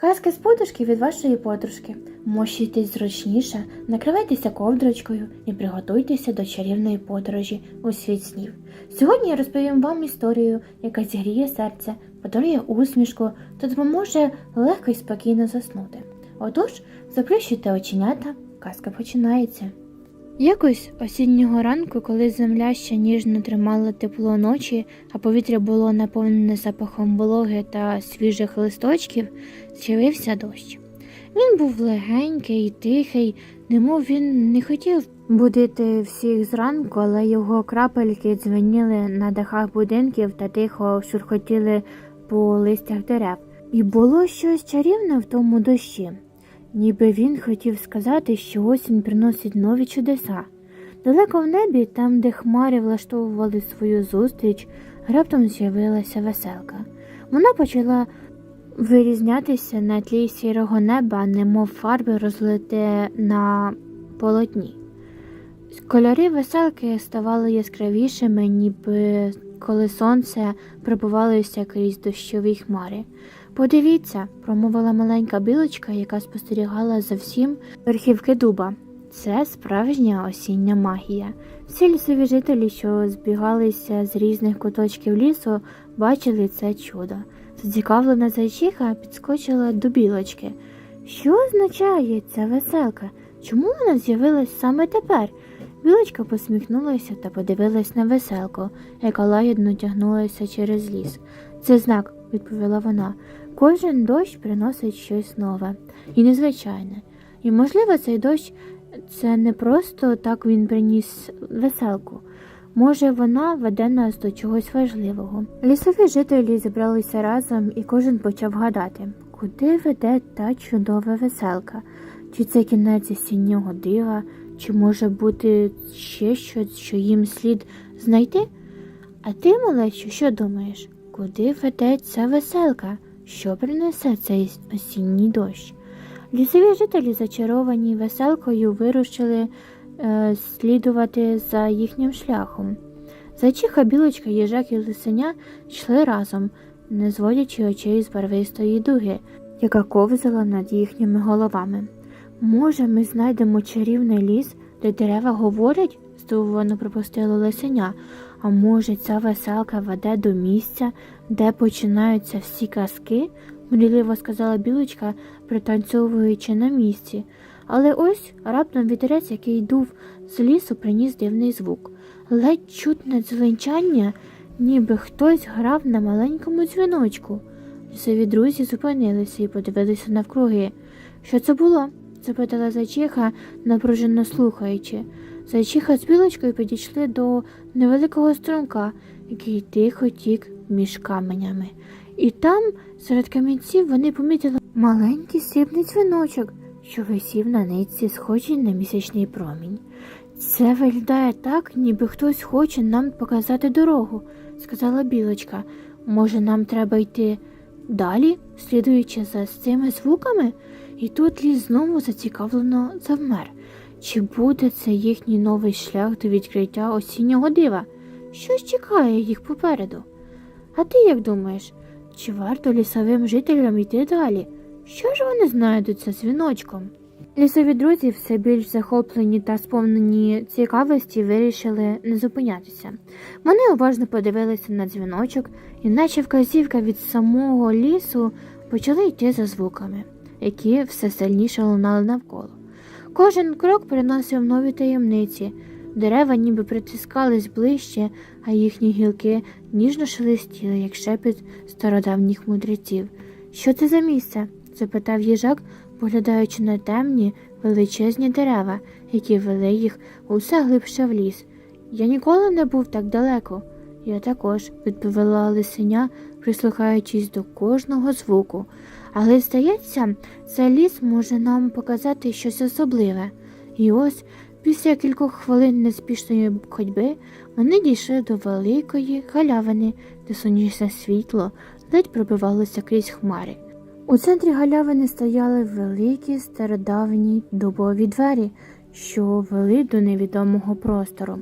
Казки з подушки від вашої подружки. Мощуйтесь зручніше, накривайтеся ковдрочкою і приготуйтеся до чарівної подорожі у світ снів. Сьогодні я розповім вам історію, яка зігріє серце, подарує усмішку та допоможе легко і спокійно заснути. Отож, заплющуйте оченята, казка починається. Якось осіннього ранку, коли земля ще ніжно тримала тепло ночі, а повітря було наповнене запахом вологи та свіжих листочків, з'явився дощ. Він був легенький тихий, немов він не хотів будити всіх зранку, але його крапельки дзвеніли на дахах будинків та тихо шурхотіли по листях дерев. І було щось чарівне в тому дощі. Ніби він хотів сказати, що осінь приносить нові чудеса. Далеко в небі, там, де хмари влаштовували свою зустріч, раптом з'явилася веселка. Вона почала вирізнятися на тлі сірого неба, немов фарби розлите на полотні. Кольори веселки ставали яскравішими, ніби коли сонце пробивалося крізь дощові хмари. Подивіться, промовила маленька білочка, яка спостерігала за всім верхівки дуба. Це справжня осіння магія. Всі лісові жителі, що збігалися з різних куточків лісу, бачили це чудо. Зацікавлена зайчиха підскочила до білочки. Що означає ця веселка? Чому вона з'явилась саме тепер? Білочка посміхнулася та подивилась на веселку, яка лагідно тягнулася через ліс. Це знак, відповіла вона. Кожен дощ приносить щось нове і незвичайне. І, можливо, цей дощ це не просто так він приніс веселку. Може, вона веде нас до чогось важливого. Лісові жителі зібралися разом, і кожен почав гадати, куди веде та чудова веселка, чи це кінець осіннього дива, чи може бути ще щось, що їм слід знайти? А ти, малечо, що думаєш? Куди веде ця веселка? Що принесе цей осінній дощ? Лісові жителі, зачаровані веселкою, вирушили е, слідувати за їхнім шляхом. Зайчиха, білочка, їжак і лисеня йшли разом, не зводячи очей з барвистої дуги, яка ковзала над їхніми головами. Може, ми знайдемо чарівний ліс, де дерева говорять? здивовано припустило лисеня. А може, ця веселка веде до місця, де починаються всі казки? мрійливо сказала білочка, пританцьовуючи на місці. Але ось раптом вітерець, який дув з лісу, приніс дивний звук. Ледь чутне дзвенчання, ніби хтось грав на маленькому дзвіночку. Лісові друзі зупинилися і подивилися навкруги. Що це було? запитала зайчиха, напружено слухаючи. Зайчиха з білочкою підійшли до невеликого струмка, який тихо тік між каменями. І там, серед камінців, вони помітили маленький срібний дзвіночок, що висів на нитці, схожий на місячний промінь. Це виглядає так, ніби хтось хоче нам показати дорогу, сказала білочка. Може, нам треба йти далі, слідуючи за цими звуками? І тут ліс знову зацікавлено завмер. Чи буде це їхній новий шлях до відкриття осіннього дива? Щось чекає їх попереду. А ти як думаєш, чи варто лісовим жителям йти далі? Що ж вони знайдуть за дзвіночком? Лісові друзі, все більш захоплені та сповнені цікавості, вирішили не зупинятися. Вони уважно подивилися на дзвіночок, і наче вказівка від самого лісу почали йти за звуками, які все сильніше лунали навколо. Кожен крок приносив нові таємниці. Дерева ніби притискались ближче, а їхні гілки ніжно шелестіли, як шепіт стародавніх мудреців. Що це за місце? запитав їжак, поглядаючи на темні, величезні дерева, які вели їх усе глибше в ліс. Я ніколи не був так далеко. Я також, відповіла лисеня, прислухаючись до кожного звуку. Але, здається, цей ліс може нам показати щось особливе. І ось, після кількох хвилин неспішної ходьби, вони дійшли до великої галявини, де сонячне світло ледь пробивалося крізь хмари. У центрі галявини стояли великі стародавні дубові двері, що вели до невідомого простору.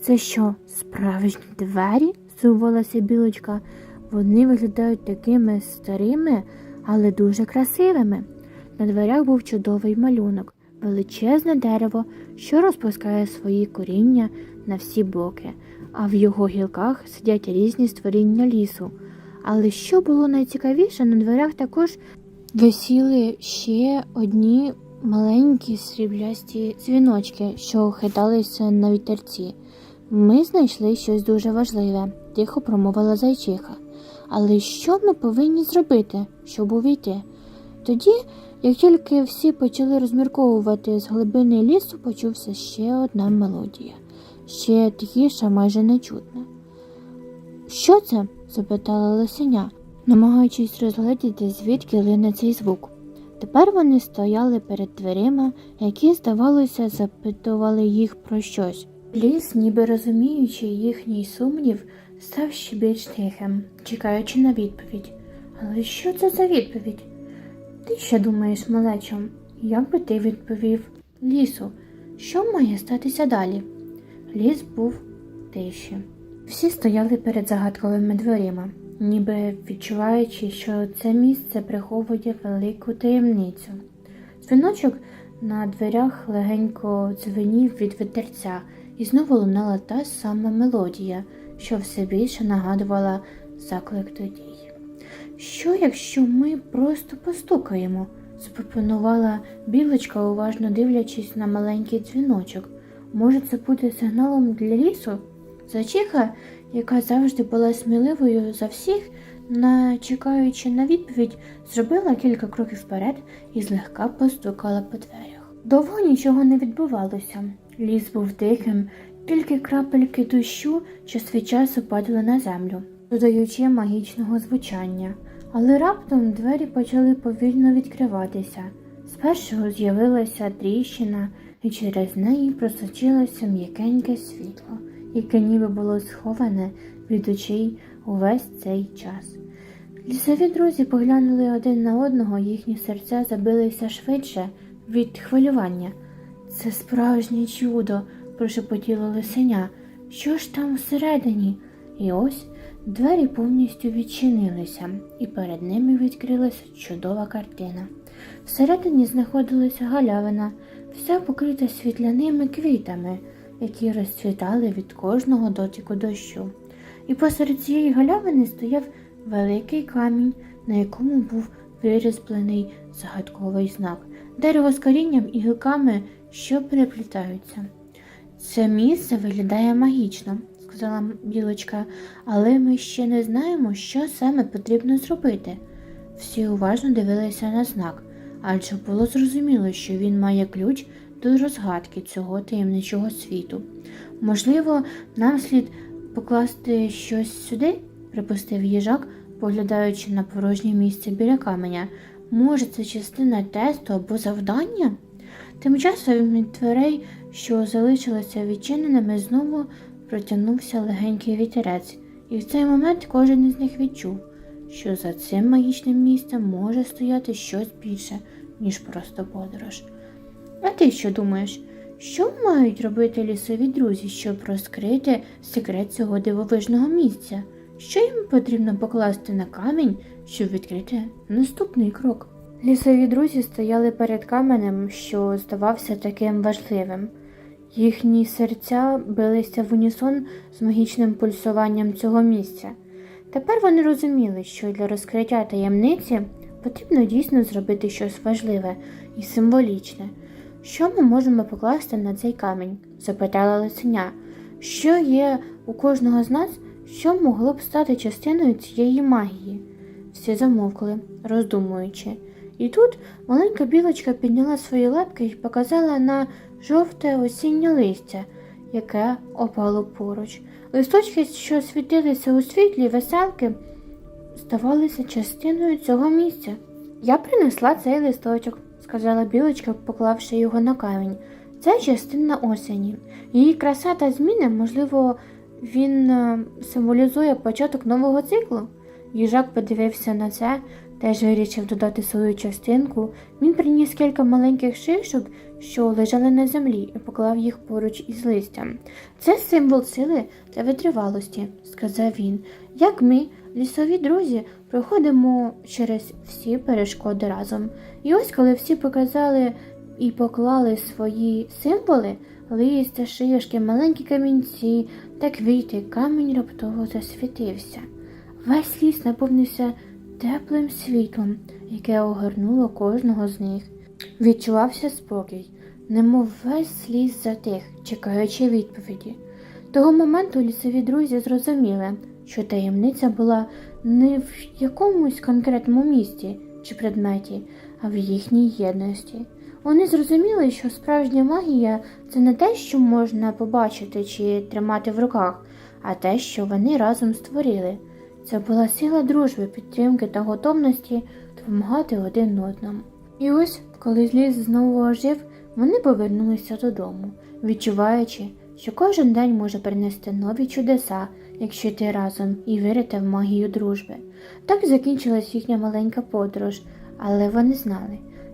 Це що, справжні двері? здивувалася білочка. Вони виглядають такими старими, але дуже красивими. На дверях був чудовий малюнок, величезне дерево, що розпускає свої коріння на всі боки, а в його гілках сидять різні створіння лісу. Але що було найцікавіше, на дверях також висіли ще одні маленькі сріблясті дзвіночки, що хиталися на вітерці. Ми знайшли щось дуже важливе, тихо промовила зайчиха. Але що ми повинні зробити, щоб увійти? Тоді, як тільки всі почали розмірковувати з глибини лісу, почувся ще одна мелодія, ще тихіша, майже нечутна. Що це? запитала лисеня, намагаючись розгледіти, звідки лине цей звук. Тепер вони стояли перед дверима, які, здавалося, запитували їх про щось. Ліс, ніби розуміючи їхній сумнів, став ще більш тихим, чекаючи на відповідь. Але що це за відповідь? Ти що думаєш, малечом? Як би ти відповів лісу? Що має статися далі? Ліс був тиші. Всі стояли перед загадковими дверима, ніби відчуваючи, що це місце приховує велику таємницю. Дзвіночок на дверях легенько дзвенів від вітерця, і знову лунала та сама мелодія, що все більше нагадувала заклик до дій. Що, якщо ми просто постукаємо? запропонувала білочка, уважно дивлячись на маленький дзвіночок. Може, це буде сигналом для лісу? Зайчиха, яка завжди була сміливою за всіх, на чекаючи на відповідь, зробила кілька кроків вперед і злегка постукала по дверях. Довго нічого не відбувалося. Ліс був тихим, тільки крапельки дощу час від часу падали на землю, додаючи магічного звучання. Але раптом двері почали повільно відкриватися. Спершу з'явилася тріщина, і через неї просочилося м'якеньке світло, яке ніби було сховане від очей увесь цей час. Лісові друзі поглянули один на одного, їхні серця забилися швидше від хвилювання. Це справжнє чудо, прошепотіло лисеня. Що ж там всередині? І ось двері повністю відчинилися, і перед ними відкрилася чудова картина. Всередині знаходилася галявина, вся покрита світляними квітами, які розцвітали від кожного дотику дощу. І посеред цієї галявини стояв великий камінь, на якому був вирізблений загадковий знак, дерево з корінням і гілками, що переплітаються. Це місце виглядає магічно, сказала білочка, але ми ще не знаємо, що саме потрібно зробити. Всі уважно дивилися на знак, адже було зрозуміло, що він має ключ до розгадки цього таємничого світу. Можливо, нам слід покласти щось сюди, припустив їжак, поглядаючи на порожнє місце біля каменя. Може, це частина тесту або завдання? Тим часом від дверей, що залишилися відчиненими, знову протягнувся легенький вітерець, і в цей момент кожен із них відчув, що за цим магічним місцем може стояти щось більше, ніж просто подорож. А ти що думаєш? Що мають робити лісові друзі, щоб розкрити секрет цього дивовижного місця? Що їм потрібно покласти на камінь, щоб відкрити наступний крок? Лісові друзі стояли перед каменем, що здавався таким важливим. Їхні серця билися в унісон з магічним пульсуванням цього місця. Тепер вони розуміли, що для розкриття таємниці потрібно дійсно зробити щось важливе і символічне. Що ми можемо покласти на цей камінь? запитала лисеня. Що є у кожного з нас, що могло б стати частиною цієї магії? Всі замовкли, роздумуючи. І тут маленька білочка підняла свої лапки і показала на жовте осіннє листя, яке опало поруч. Листочки, що світилися у світлі веселки, здавалися частиною цього місця. Я принесла цей листочок, сказала білочка, поклавши його на камінь. Це частина осені. Її краса та зміни, можливо, він е, символізує початок нового циклу. Їжак подивився на це, теж вирішив додати свою частинку. Він приніс кілька маленьких шишок, що лежали на землі, і поклав їх поруч із листям. Це символ сили та витривалості, сказав він. Як ми, лісові друзі, проходимо через всі перешкоди разом. І ось коли всі показали і поклали свої символи, листя, шишки, маленькі камінці та квіти, камінь раптово засвітився. Весь ліс наповнився теплим світлом, яке огорнуло кожного з них. Відчувався спокій, немов весь ліс затих, чекаючи відповіді. Того моменту лісові друзі зрозуміли, що таємниця була не в якомусь конкретному місті чи предметі, а в їхній єдності. Вони зрозуміли, що справжня магія це не те, що можна побачити чи тримати в руках, а те, що вони разом створили. Це була сила дружби, підтримки та готовності допомагати один одному. І ось, коли ліс знову ожив, вони повернулися додому, відчуваючи, що кожен день може принести нові чудеса, якщо йти разом і вірити в магію дружби. Так закінчилась їхня маленька подорож, але вони знали,